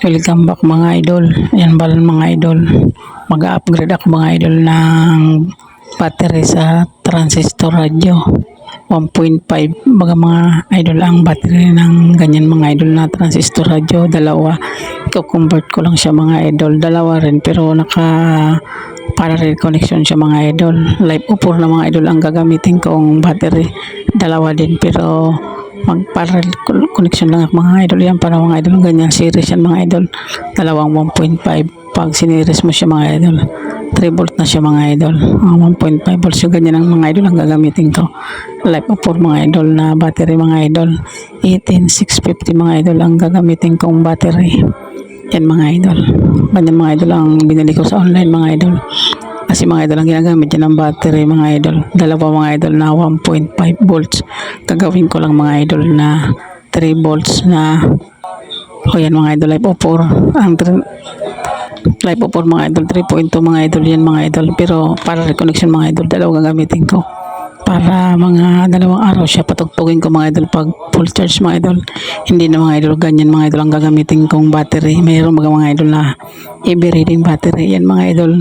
Welcome back mga idol. Yan pala mga idol. Mag-upgrade ako mga idol ng battery sa transistor radio. 1.5 baga mga idol ang battery ng ganyan mga idol na transistor radio dalawa i-convert ko lang siya mga idol dalawa rin pero naka parallel connection siya mga idol live upor na mga idol ang gagamitin kong battery dalawa din pero mag parallel co- connection lang ako mga idol. Yan para mga idol ganyan series yan mga idol. Dalawang 1.5 pag siniris mo siya mga idol 3 volt na siya mga idol. Ah, 1.5 volts. Yung ganyan ang mga idol ang gagamitin ko. Live upor mga idol na battery mga idol. 18650 mga idol ang gagamitin kong battery. Yan mga idol. Ganyan mga idol ang binili ko sa online mga idol kasi mga idol ang ginagamit dyan ng battery mga idol dalawa mga idol na 1.5 volts gagawin ko lang mga idol na 3 volts na o yan mga idol live upor ang tr- live upor mga idol 3.2 mga idol yan mga idol pero para reconnection mga idol dalawa gagamitin ko para mga dalawang araw siya patugtugin ko mga idol pag full charge mga idol hindi na mga idol ganyan mga idol ang gagamitin kong battery mayroon mga mga idol na heavy reading battery yan mga idol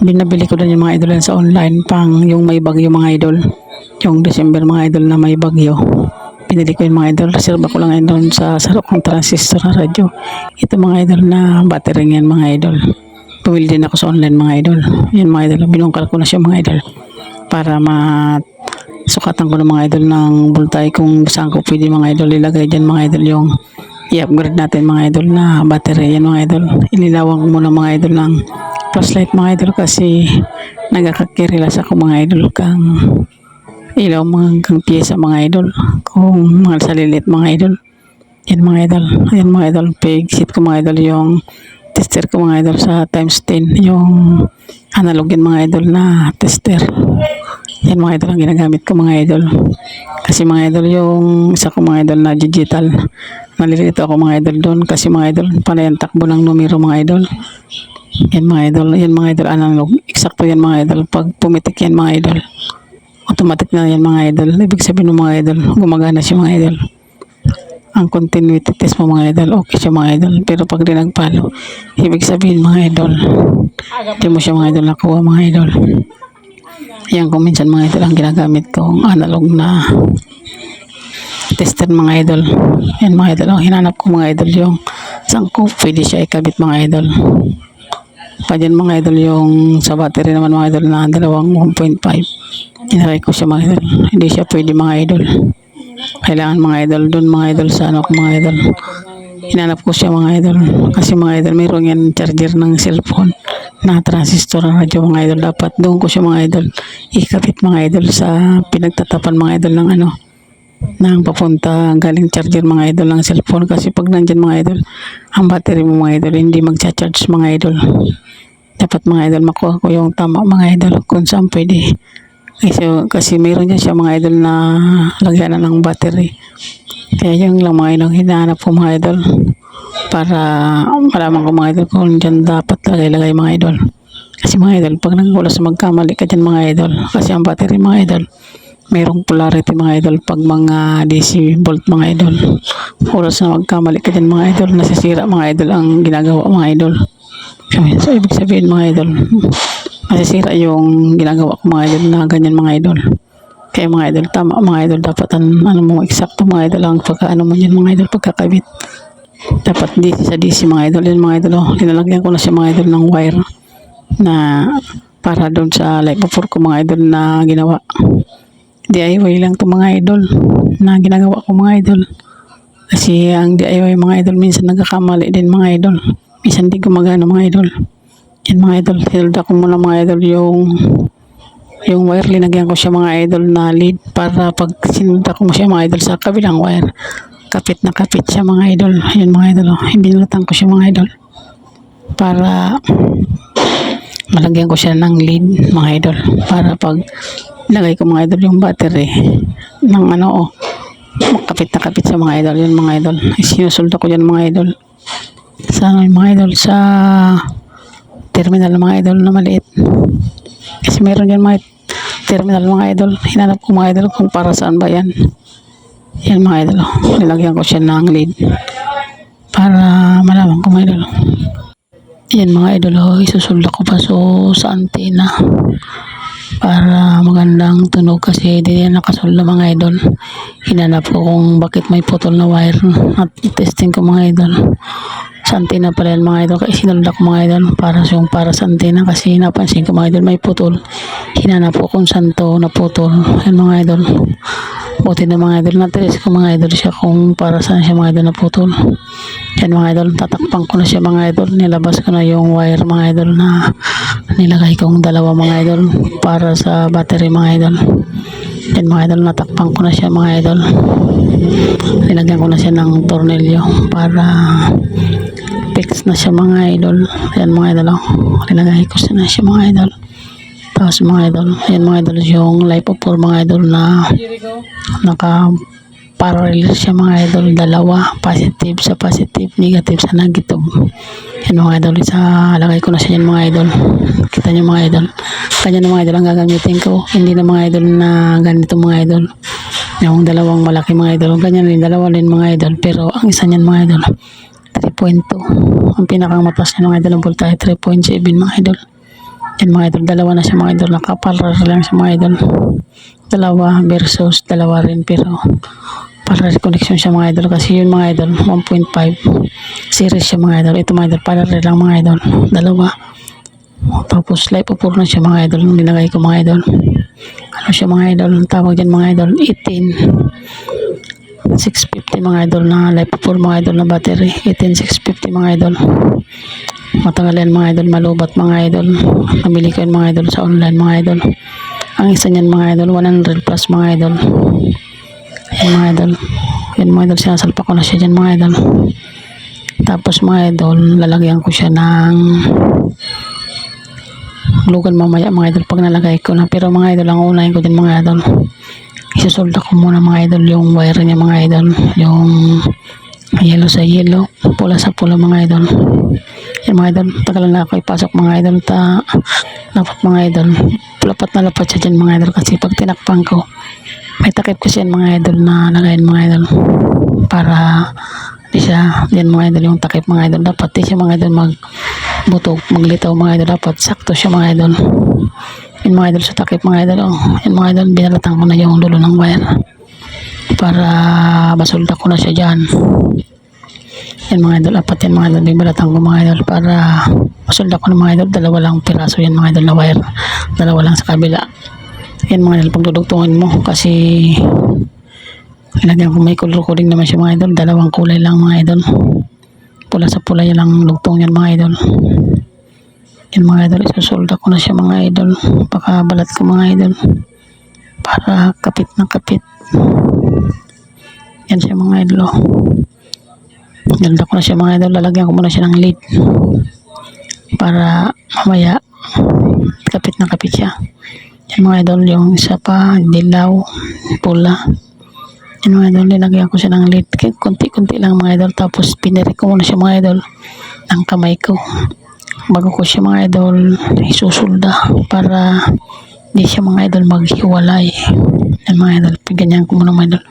binabili ko din yung mga idol sa online pang yung may bagyo mga idol. Yung December mga idol na may bagyo. Pinili ko yung mga idol reserve ko lang idol sa sarok ng transistor na radyo. Ito mga idol na battery yan mga idol. Pumili din ako sa online mga idol. Yan mga idol binungkal ko na siya mga idol. Para ma sukatan ko ng mga idol ng voltay kung saan ko pwede mga idol ilagay dyan mga idol yung i-upgrade natin mga idol na battery. Yan mga idol ililawan ko muna mga idol ng flashlight mga idol kasi nagkakakirilas ako mga idol kang ilaw mga kang pyesa mga idol kung mga salilit mga idol yan mga idol yan mga idol pig sit ko mga idol yung tester ko mga idol sa times 10 yung analog yan mga idol na tester yan mga idol ang ginagamit ko mga idol kasi mga idol yung isa ko mga idol na digital nalilito ako mga idol doon kasi mga idol panay ang takbo ng numero mga idol yan mga idol yan mga idol analog eksakto yan mga idol. Pag pumitik yan mga idol automatic na yan mga idol. Ibig sabihin ng mga idol gumagana siya mga idol. Ang continuity test mo mga idol okay siya mga idol. Pero pag di nagpalo ibig sabihin mga idol di mo siya mga idol nakuha mga idol. Yan kung minsan mga idol ang ginagamit kong analog na tester mga idol. Yan mga idol ang hinanap ko mga idol yung saan ko pwede siya ikabit mga idol pa dyan mga idol yung sa battery naman mga idol na dalawang 1.5 inakay ko siya mga idol. Hindi siya pwede mga idol. Kailangan mga idol doon mga idol sa ano mga idol. Hinanap ko siya mga idol. Kasi mga idol mayroon yan charger ng cellphone na transistor radyo mga idol. Dapat doon ko siya mga idol ikapit mga idol sa pinagtatapan mga idol ng ano ng papunta galing charger mga idol ng cellphone kasi pag nandyan mga idol ang battery mo mga idol hindi magcha-charge mga idol dapat mga idol makuha ko yung tama mga idol kung saan pwede kasi, kasi mayroon dyan siya mga idol na lagyan na ng battery kaya yung lang mga idol hinahanap ko mga idol para malaman ko mga idol kung dyan dapat lagay-lagay mga idol kasi mga idol pag nangulas magkamali ka dyan mga idol kasi ang battery mga idol mayroong polarity mga idol pag mga DC volt mga idol oras na magkamali ka dyan mga idol nasisira mga idol ang ginagawa mga idol so ibig sabihin mga idol masisira yung ginagawa ko mga idol na ganyan mga idol kaya mga idol tama mga idol dapat an, ano mo eksakto mga idol ang pagkaano mo yan mga idol pagkakabit dapat DC sa DC mga idol yan mga idol oh, linalagyan ko na siya mga idol ng wire na para doon sa live before ko mga idol na ginawa DIY lang to mga idol na ginagawa ko mga idol. Kasi ang DIY mga idol minsan nagkakamali din mga idol. Minsan di gumagana mga idol. Yan mga idol hilda ko muna mga idol yung yung wire. Linagyan ko siya mga idol na lead para pag sinunta ko mo siya mga idol sa kabilang wire kapit na kapit siya mga idol. Yan mga idol oh. binulatan ko siya mga idol para malagyan ko siya ng lead mga idol. Para pag lagay ko mga idol yung battery ng ano oh. Kapit na kapit sa mga idol yun mga idol. Sinusuldo ko yan mga idol. Sa ano mga idol sa terminal mga idol na maliit. Kasi meron yan mga terminal mga idol. Hinanap ko mga idol kung para saan ba yan. Yan mga idol oh. nilagyan ko siya ng lead para ko mga idol. Yan mga idol, oh, isusulda ko pa so sa antena para magandang tunog kasi di yan nakasulda mga idol. Hinanap ko kung bakit may putol na wire at testing ko mga idol. Sa antena pala yan mga idol kaya sinulda ko mga idol para yung para sa antena kasi napansin ko mga idol may putol. Hinanap ko kung saan to naputol. Yan mga idol. Buti na mga idol na-test ko mga idol siya kung para saan siya mga idol naputol. Yan mga idol, tatakpan ko na siya mga idol. Nilabas ko na yung wire mga idol na nilagay kong dalawa mga idol para sa battery mga idol. Yan mga idol, natakpan ko na siya mga idol. Nilagyan ko na siya ng tornilyo para fix na siya mga idol. Yan mga idol, oh. nilagay ko siya na siya mga idol. Tapos mga idol, yan mga idol yung life of four mga idol na naka parallel siya mga idol dalawa positive sa positive negative sa negative yan mga idol isa lagay ko na siya yan mga idol kita niyo mga idol kanya na mga idol ang gagamitin ko hindi na mga idol na ganito mga idol yung dalawang malaki mga idol ganyan rin dalawa rin mga idol pero ang isa niyan mga idol 3.2 ang pinakang mataas niya mga idol ang voltahe 3.7 mga idol yan mga idol dalawa na siya mga idol nakaparar lang siya mga idol dalawa versus dalawa rin pero parallel connection siya mga idol kasi yun mga idol 1.5 series siya mga idol ito mga idol parallel lang mga idol dalawa tapos live upor na siya mga idol nilagay ko mga idol ano siya mga idol tawag dyan mga idol 18 650 mga idol na live upor mga idol na battery 18650 mga idol matagal yan mga idol malubat mga idol nabili ko yan mga idol sa online mga idol ang isa niyan mga idol 100 plus mga idol yan mga idol. Yan mga idol. Sinasalpa ko na siya dyan mga idol. Tapos mga idol lalagyan ko siya ng lugan mamaya mga idol pag nalagay ko na. Pero mga idol ang unahin ko din mga idol isusolda ko muna mga idol yung wire niya mga idol. Yung yellow sa yellow pula sa pula mga idol. Yan mga idol tagal na ako ipasok mga idol ta lapat mga idol. Lapat na lapat siya dyan mga idol kasi pag tinakpan ko may takip kasi yan mga idol na lagayin mga idol para di siya yan mga idol yung takip mga idol dapat di siya mga idol mag butog maglitaw mga idol dapat sakto siya mga idol yan mga idol sa takip mga idol oh. yan mga idol binalatan ko na yung dulo ng wire para basulta ko na siya dyan yan mga idol apat yan mga idol bibalatan ko mga idol para basulta ko na mga idol dalawa lang piraso yan mga idol na wire dalawa lang sa kabila yan mga idol pagdudugtungan mo. Kasi ilagyan ko may color coding naman siya mga idol. Dalawang kulay lang mga idol. Pula sa pula yan lang lugtong yan mga idol. Yan mga idol isusolda ko na siya mga idol. Pakabalat ko mga idol. Para kapit na kapit. Yan siya mga idol oh. Ganda ko na siya mga idol. Lalagyan ko muna siya ng lid. Para mamaya kapit na kapit siya mga idol yung isa pa dilaw pula. Yan mga idol nilagyan ko siya ng lid. Konti-konti lang mga idol. Tapos pinirik ko muna siya mga idol ng kamay ko. Bago ko siya mga idol isusulda para hindi siya mga idol maghiwalay. Yan mga idol ganyan ko muna mga idol.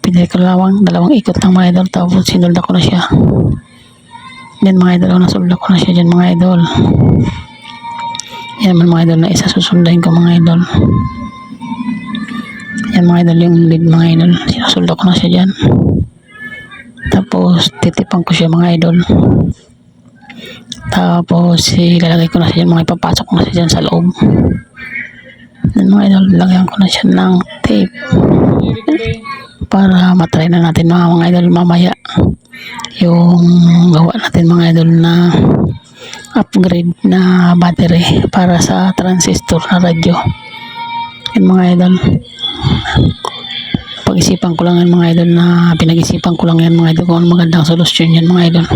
Pinirik ko lawang dalawang ikot ng mga idol. Tapos sinulda ko na siya. Yan mga idol nasulda ko na siya dyan mga idol yan man mga idol na isa susundahin ko mga idol. Yan mga idol yung lead mga idol. Sinusulda ko na siya dyan. Tapos titipan ko siya mga idol. Tapos ilalagay ko na siya dyan mga ipapasok ko na siya dyan sa loob. Yan mga idol lagyan ko na siya ng tape. Para matry na natin mga, mga idol mamaya. Yung gawa natin mga idol na upgrade na battery para sa transistor na radyo. Yan mga idol. Pag-isipan ko lang yan mga idol na pinag-isipan ko lang yan mga idol kung ano magandang solusyon yan mga idol.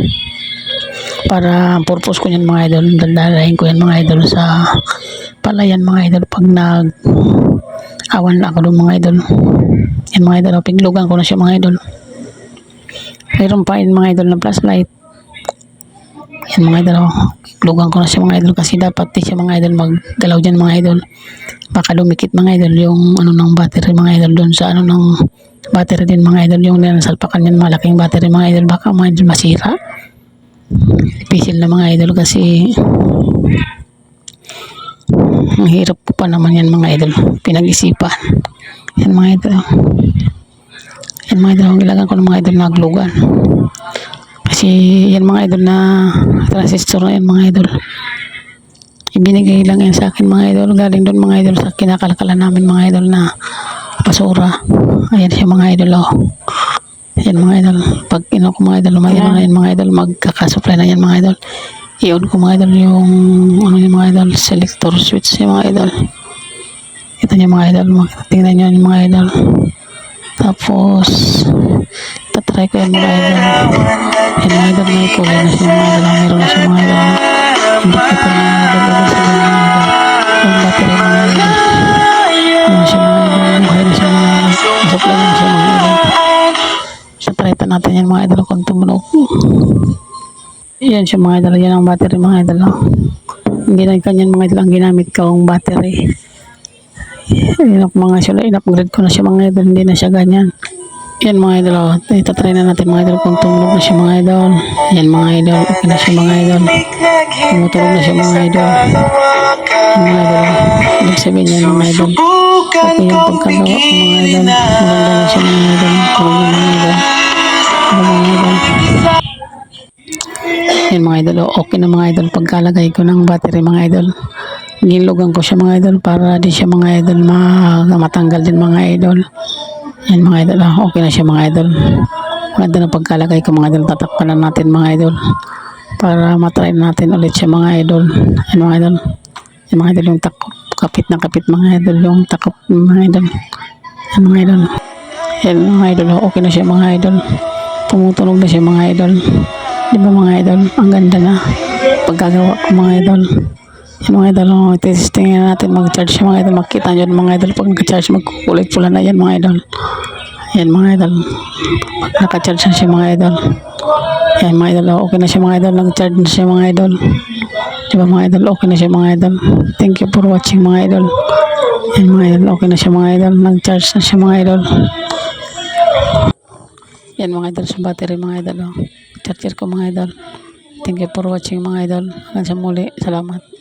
Para purpose ko yan mga idol daldalahin ko yan mga idol sa palayan mga idol pag nag awan na ako doon mga idol. Yan mga idol piglugan ko na siya mga idol. Mayroon pa yan mga idol na flashlight yan mga idol oh. lugan ko na siya mga idol kasi dapat di siya mga idol maggalaw dyan mga idol baka dumikit mga idol yung ano ng battery mga idol doon sa ano ng battery din mga idol yung nanasalpakan yan malaking battery mga idol baka mga idol masira Pisil na mga idol kasi ang hirap po pa naman yan mga idol. Pinag-isipan. Yan mga idol. Yan mga idol. Ang ilagan ko ng mga idol na aglugan. Kasi yan mga idol na transistor na yan mga idol. Ibinigay lang yan sa akin mga idol. Galing doon mga idol sa kinakalakalan namin mga idol na basura. Ayan siya mga idol oh. Yan mga idol. Pag ino ko mga idol, lumayan na yan mga idol. Magkakasupply na yan mga idol. I-on ko mga idol yung ano yung mga idol. Selector switch yung mga idol. Ito niyo mga idol. Tingnan niyo yung mga idol. Tapos, tatry ko yan mga idol. Yan mga idol. May kulay na siya mga idol. Meron na siya mga idol. Hindi ko pa mga idol. Ulit sa mga idol. Yung battery mga idol. Ano siya mga idol. Okay na siya mga idol. Supply na siya mga idol. Sa treta natin yan mga idol kung tumunog. Yan siya mga idol. Yan ang battery mga idol. oh. Hindi na kanyan mga idol ang ginamit ko ang battery. Ang mga sila. In-upgrade ko na siya mga idol. Hindi na siya ganyan. Yan mga idol. Oh. Itatry na natin mga idol kung tumunog na siya mga idol. Yan mga idol. Okay na siya mga idol. Tumutunog na siya mga idol. Yan mga idol. oh. Ibig sabihin yan mga idol. Okay yung pagkagawa ko mga idol. Maganda na siya mga idol. Tuloy yung mga idol. Ano mga idol. Yan mga idol. oh. Okay na mga idol. Pagkalagay ko ng battery mga idol. Gilugan ko siya mga idol para di siya mga idol ma matanggal din mga idol. Yan mga idol. oh. Okay na siya mga idol. Maganda na pagkalagay ko mga idol. Tatakpan na natin mga idol. Para matry natin ulit siya mga idol. Yan mga idol. Yan mga idol yung takop. Kapit na kapit mga idol. Yung takop mga idol. Yan mga idol. Yan mga idol. oh. Okay na siya mga idol. Tumutunog na siya mga idol. Di ba mga idol? Ang ganda na. Pagkagawa ko mga idol. Yan mga idol. Oh, testing na natin mag-charge mga idol. Makita nyo mga idol. Pag nag-charge magkukulit pula na yan mga idol. Yan mga idol. Pag naka-charge na siya mga idol. Yan mga idol. oh, Okay na siya mga idol. Nag-charge na siya mga idol. Di ba mga idol? Okay na siya mga idol. Thank you for watching mga idol. Yan mga idol. Okay na siya mga idol. Nag-charge na siya mga idol. Yan mga idol sa battery mga idol. Oh. Charger ko mga idol. Thank you for watching mga idol. Hanggang sa muli. Salamat.